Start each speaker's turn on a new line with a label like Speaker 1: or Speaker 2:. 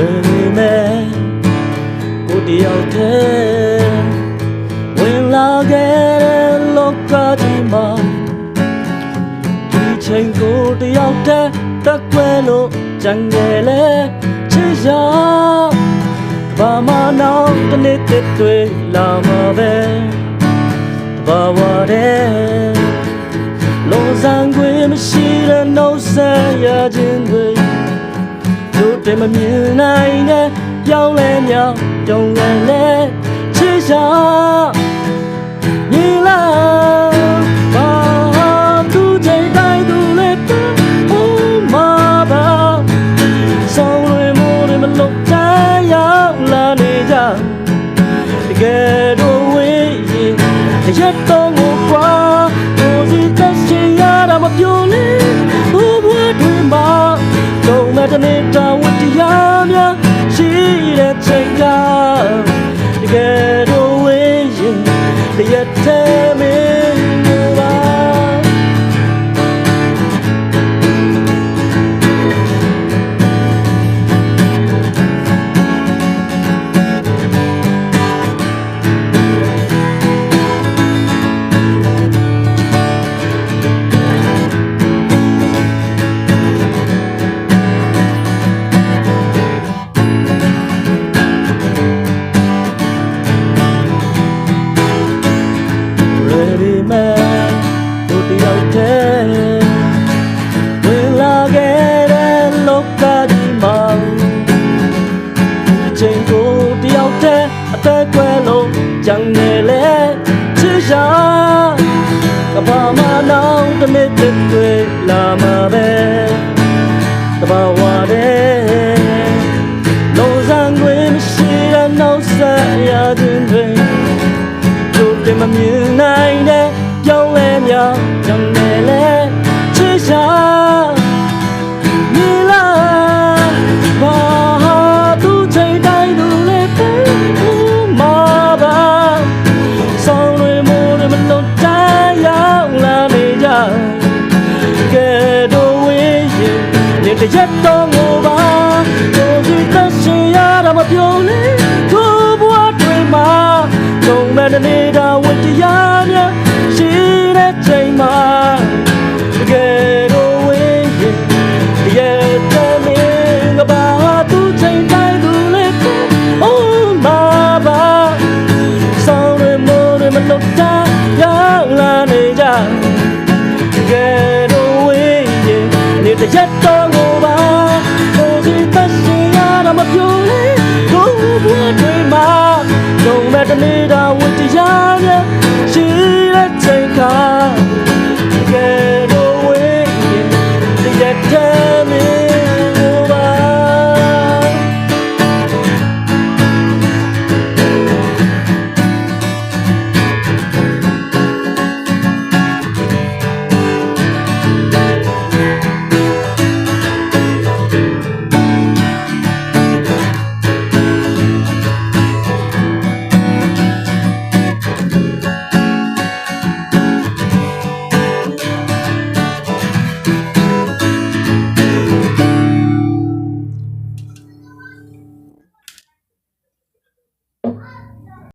Speaker 1: လွယ်နေမယ်ကိုတယောက်တည်းဝင်လာခဲ့တဲ့လောကကြီးမှာဒီချိန်ကိုတယောက်တည်းတက်ကွယ်လို့ကြံငယ်လဲချစ်ရဘာမှနောက်တစ်နေ့တစ်တွေ့လာမှာပဲဘာဝတဲ့လုံးစံခွေမရှိတဲ့နှုတ်ဆက်ရခြင်းတွေ တို့တည်းမမြင်နိုင်တဲ့ပြောင်းလဲမြောင်တုံငယ်လဲချစ်ရညီလာဘာသူချိန်တိုင်းသူလေးတူမှာပါဆောင်ရမိုးရမလို့တိုင်းရောက်လာနေကြတကယ်တော့ဝေးရင်ရက်တော့ တ Ready man တို့တယောက်တည်းဝင်လာခဲ့တဲ့လောကကြီးမှာဒီချိန်ကိုတယောက်တည်းအသက်ကွယ်လို့ကြံနေလေချစ်ရှာကဘာမနောင်တစ်နေ့တစ်တွေ့လာမှာ င်းလဲမြောင်ကြောင်းလဲလဲချစ်ရှာမြေလာဘာသူချိန်တိုင်းသူလေးပဲမာပါဆောင်ရမိုးရမလို့တိုင်းရောက်လာနေကြကဲတော့ဝေးရင်နေတရက်တော့ တရက်တော်ကိုပါကိုစီသက်ရှင်ရတာမပြောလေကိုဘွားတွေမှာလုံးမဲ့တနေတာဝတရားရဲ့